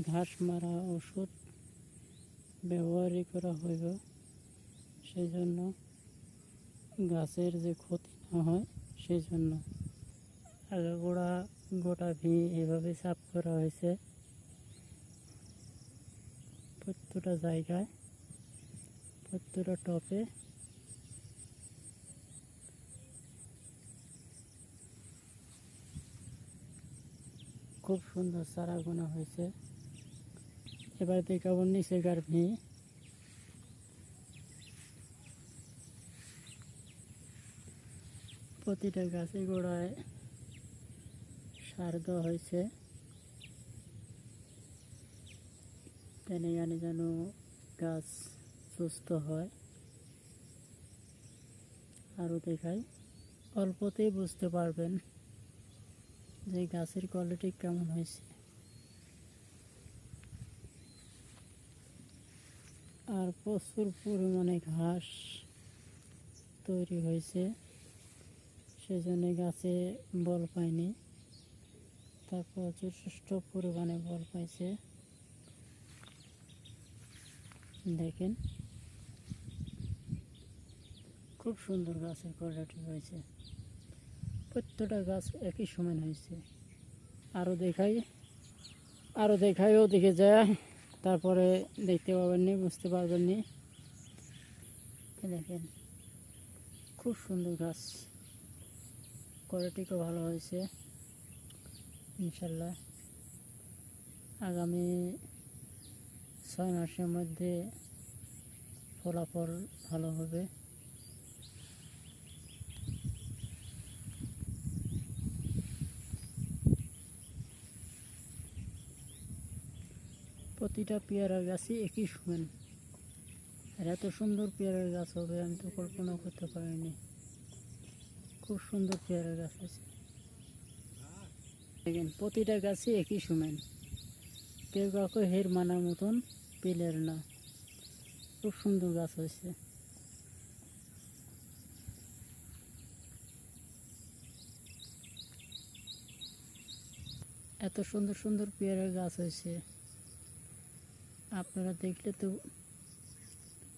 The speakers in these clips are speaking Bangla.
ঘাস মারা ওষুধ ব্যবহারই করা হইব সেই জন্য গাছের যে ক্ষতি না হয় সেই জন্য আগাগোড়া গোটা ভি এভাবে সাফ করা হয়েছে। প্রত্যেকটা জায়গায়, প্রত্যেকটা টপে খুব সুন্দর চারা গোনা হয়েছে। এবার দেখাবো নিচে গার্ভি প্রতিটা গাছে গোড়ায় সার দেওয়া হয়েছে। তেনে জানি যেন গাছ সুস্থ হয়। আরও দেখাই। অল্পতেই বুঝতে পারবেন যে গাছের কোয়ালিটি কেমন হয়েছে। আর প্রচুর পরিমাণে ঘাস তৈরি হয়েছে। সেজন্য গাছে বল পায়নি। তারপর যথেষ্ট পরিমাণে বল পাইছে। দেখেন। খুব সুন্দর গাছের কোয়ালিটি হয়েছে। প্রত্যেকটা গাছ একই সমান হয়েছে। আরও দেখাই আরও দেখাই দেখে যায়। তারপরে দেখতে পাবেন নি বুঝতে পারবেন নি দেখেন, খুব সুন্দর গাছ। কোয়ালিটিও ভালো হয়েছে, ইনশাল্লাহ। আগামী ছয় মাসের মধ্যে ফলাফল ভালো হবে। প্রতিটা পেয়ারা গাছই একই সমান। আর এত সুন্দর পেয়ারা গাছ হবে, আমি তো কল্পনা করতে পারিনি। খুব সুন্দর পেয়ারা গাছ আছে। দেখেন, প্রতিটা গাছই একই সমান। কেউ কাউকে হের মানার মতন পেলের না। খুব সুন্দর গাছ হয়েছে। এত সুন্দর সুন্দর পেয়ারা গাছ হয়েছে। আপনারা দেখলে তো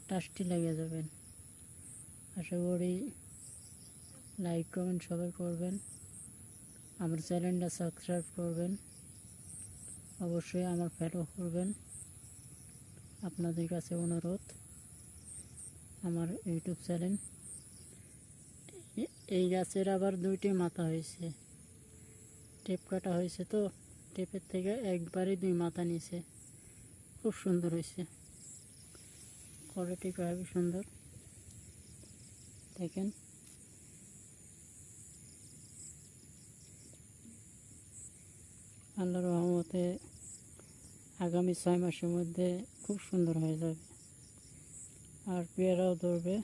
টাস্টি লেগে যাবেন আশা করি লাইক কমেন্ট সবাই করবেন। আমার চ্যানেলটা সাবস্ক্রাইব করবেন। অবশ্যই আমার ফলো করবেন। আপনাদের কাছে অনুরোধ, আমার ইউটিউব চ্যানেল এই গাছের আবার দুইটি মাথা হয়েছে। টেপ কাটা হয়েছে তো, টেপের থেকে একবারই দুই মাথা নিয়েছে খুব সুন্দর হয়েছে। কোয়ালিটি খুবই সুন্দর। দেখেন। আল্লাহর রহমতে আগামী ছয় মাসের মধ্যে খুব সুন্দর হয়ে যাবে। আর পেয়ারাও ধরবে।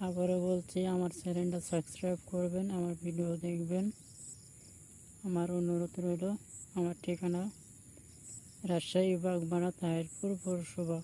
আবারও বলছি, আমার চ্যানেলটা সাবস্ক্রাইব করবেন, আমার ভিডিও দেখবেন। আমার অনুরোধ রইল, আমার ঠিকানা রাজশাহী বাগমারা তাহিরপুর পৌরসভা।